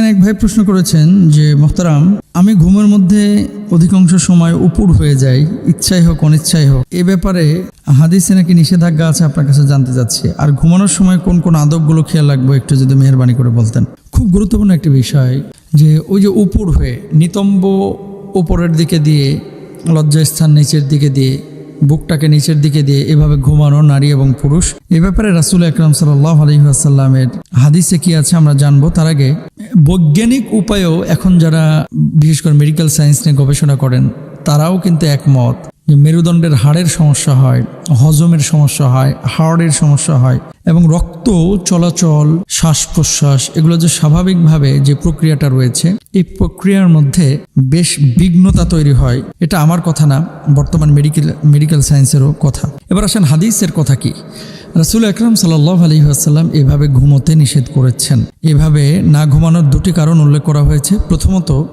এখানে এক ভাই প্রশ্ন করেছেন যে, মোহতারাম, আমি ঘুমের মধ্যে অধিকাংশ সময় উপুর হয়ে যাই, ইচ্ছাই হোক, অনিচ্ছাই হোক। এ ব্যাপারে হাদিসে নাকি নিষেধাজ্ঞা আছে আপনার কাছে জানতে চাচ্ছি। আর ঘুমানোর সময় কোন কোন আদবগুলো খেয়াল রাখব একটু যদি মেহরবানি করে বলতেন? খুব গুরুত্বপূর্ণ একটি বিষয় যে, ওই যে উপুর হয়ে, নিতম্ব উপরের দিকে দিয়ে, লজ্জাস্থান নিচের দিকে দিয়ে, বুকটাকে নিচের দিকে দিয়ে এভাবে ঘুমানো নারী এবং পুরুষ। এ ব্যাপারে রাসুল আকরাম সাল্লাহ আলহিহাসাল্লামের হাদিসে কি আছে আমরা জানব? তার আগে বৈজ্ঞানিক উপায়েও এখন যারা বিশেষ করে মেডিকেল সায়েন্স নিয়ে গবেষণা করেন, তারাও কিন্তু একমত যে মেরুদণ্ডের হাড়ের সমস্যা হয়, হজমের সমস্যা হয়, হাড়ের সমস্যা হয় এবং রক্ত, চলাচল শ্বাস প্রশ্বাস এগুলো যে স্বাভাবিকভাবে যে প্রক্রিয়াটা রয়েছে, এই প্রক্রিয়ার মধ্যে বেশ বিঘ্নতা তৈরি হয়। এটা আমার কথা না, বর্তমান মেডিকেল মেডিকেল সায়েন্সেরও কথা। এবার আসেন হাদিসের কথা কি? রাসুল আকরাম সাল্লাহ আলী আসাল্লাম এভাবে ঘুমোতে নিষেধ করেছেন। এভাবে না ঘুমানোর দুটি কারণ উল্লেখ করা হয়েছে। প্রথমত,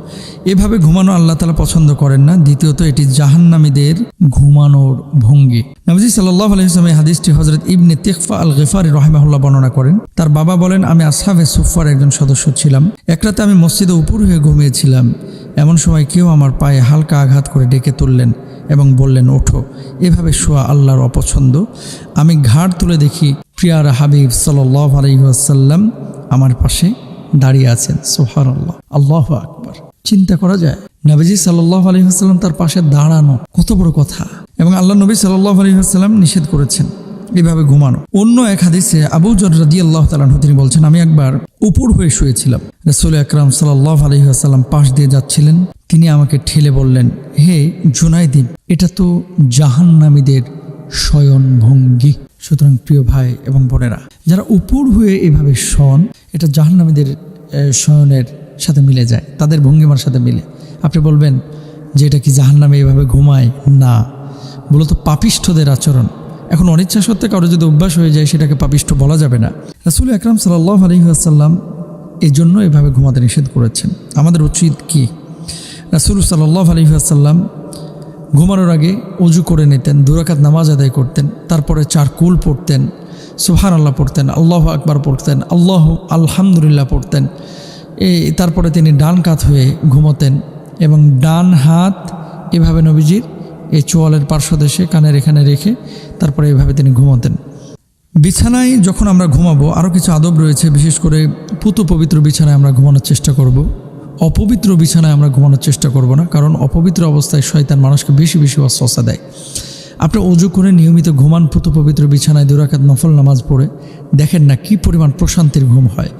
এভাবে ঘুমানো আল্লাহ তালা পছন্দ করেন না। দ্বিতীয়ত, এটি জাহান্নামীদের ঘুমানোর ভঙ্গি। নবজি সাল্লাহ আলহিহাম এই হাদিসটি হজরত ইবনে তেকফা আল গেফারি রহিমাহুল্লাহ বর্ণনা করেন। তার বাবা বলেন, আমি আসহাফে সুফার একজন সদস্য ছিলাম। এক রাতে আমি মসজিদে উপর হয়ে ঘুমিয়েছিলাম। এমন সময় কেউ আমার পায়ে হালকা আঘাত করে ডেকে তুললেন। এবং বললেন, ওঠো, এভাবে শোয়া আল্লাহর অপছন্দ। আমি ঘাড় তুলে দেখি প্রিয়ার হাবিব সাল্লাহ আলহিহাসাল্লাম আমার পাশে দাঁড়িয়ে আছেন। সোহার আল্লাহ আল্লাহ আকবর। চিন্তা করা যায়, নবীজি সাল্লাহ আলহিহাস্লাম তার পাশে দাঁড়ানো কত বড় কথা। এবং আল্লাহ নবী সাল্লাহ আলহিহাস্লাম নিষেধ করেছেন। এভাবে ঘুমানো। অন্য এক হাদিসে আবু জর্রাদি আল্লাহ তালাহ তিনি বলছেন, আমি একবার উপর হয়ে শুয়েছিলাম। রসুল আকরাম সাল্লাহ আলহিহাস্লাম পাশ দিয়ে যাচ্ছিলেন। তিনি আমাকে ঠেলে বললেন, হে জুনাইদিন, এটা তো জাহান্নামীদের শয়ন ভঙ্গি সুতরাং প্রিয় ভাই এবং বোনেরা, যারা উপর হয়ে এভাবে শন, এটা জাহান্নামীদের শয়নের সাথে মিলে যায়, তাদের ভঙ্গিমার সাথে মিলে। আপনি বলবেন যে এটা কি জাহান্নামে এভাবে ঘুমায়? না। মূলত পাপিষ্ঠদের আচরণ। এখন অনিচ্ছা সত্ত্বে কারও যদি অভ্যাস হয়ে যায়, সেটাকে পাপিষ্ট বলা যাবে না। রাসুল আকরাম সাল্লাহ আলহিহাসাল্লাম এই জন্য এভাবে ঘুমাতে নিষেধ করেছেন। আমাদের উচিত কি? রাসুল সাল্লাহ আলহিহাসাল্লাম ঘুমানোর আগে উজু করে নিতেন দুরাকাত নামাজ আদায় করতেন, তারপরে চার কুল পড়তেন সুহান আল্লাহ পড়তেন, আল্লাহ আকবার পড়তেন, আল্লাহ আলহামদুলিল্লাহ পড়তেন। এই তারপরে তিনি ডান কাত হয়ে ঘুমোতেন এবং ডান হাত এভাবে নবীজির এই চোয়ালের পার্শ্বদেশে কানের এখানে রেখে তারপরে এভাবে তিনি ঘুমাতেন। বিছানায় যখন আমরা ঘুমাবো আরও কিছু আদব রয়েছে, বিশেষ করে পুত পবিত্র বিছানায় আমরা ঘুমানোর চেষ্টা করব। অপবিত্র বিছানায় আমরা ঘুমানোর চেষ্টা করব না, কারণ অপবিত্র অবস্থায় শয়তান মানুষকে বেশি বেশি অস্বস্থা দেয়। আপনি অজু করে নিয়মিত ঘুমান পুত পবিত্র বিছানায় দুরাকাত নফল নামাজ পড়ে, দেখেন না কি পরিমাণ প্রশান্তির ঘুম হয়।